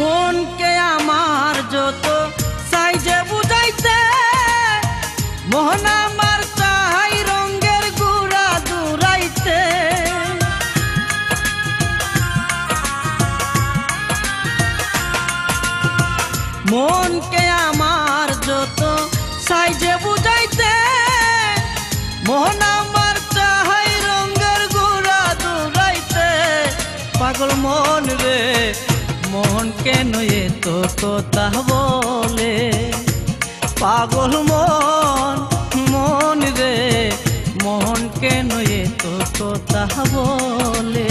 মনকে আমার যত সাইজে বুঝাইতে মোহন আমার চাই রঙ্গের গুড়া দূরাইতে। মনকে আমার যত সাইজে বুঝাইতে মোহন আমার চাই রঙ্গের গুড়া দূরাইতে। পাগল মন রে মন কেন তো কথা বলে? পাগল মন মন রে মন কেন তো কথা বলে?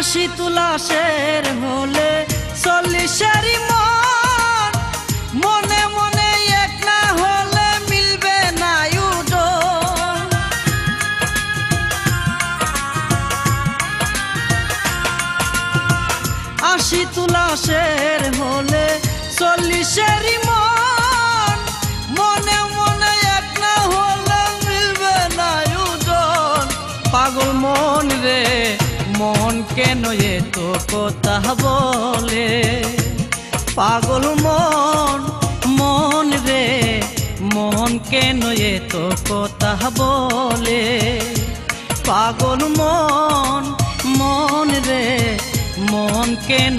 আশি তুলাশের হলে চল্লিশেরই মন মনে মনে এক না হলে মিলবে না উডন আশি তুলাশের হলে চল্লিশেরই মন মনে মনে এক না হলে মিলবে পাগল মন রে কেন তো কথা বলে? পাগল মন মন রে, মন কেন তো কথা বলে? পাগল মন মন রে, মন কেন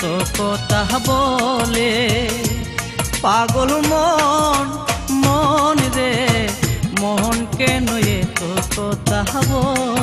তো কথা বলে? পাগল মন মন রে, মন কেন তো কথা বলে?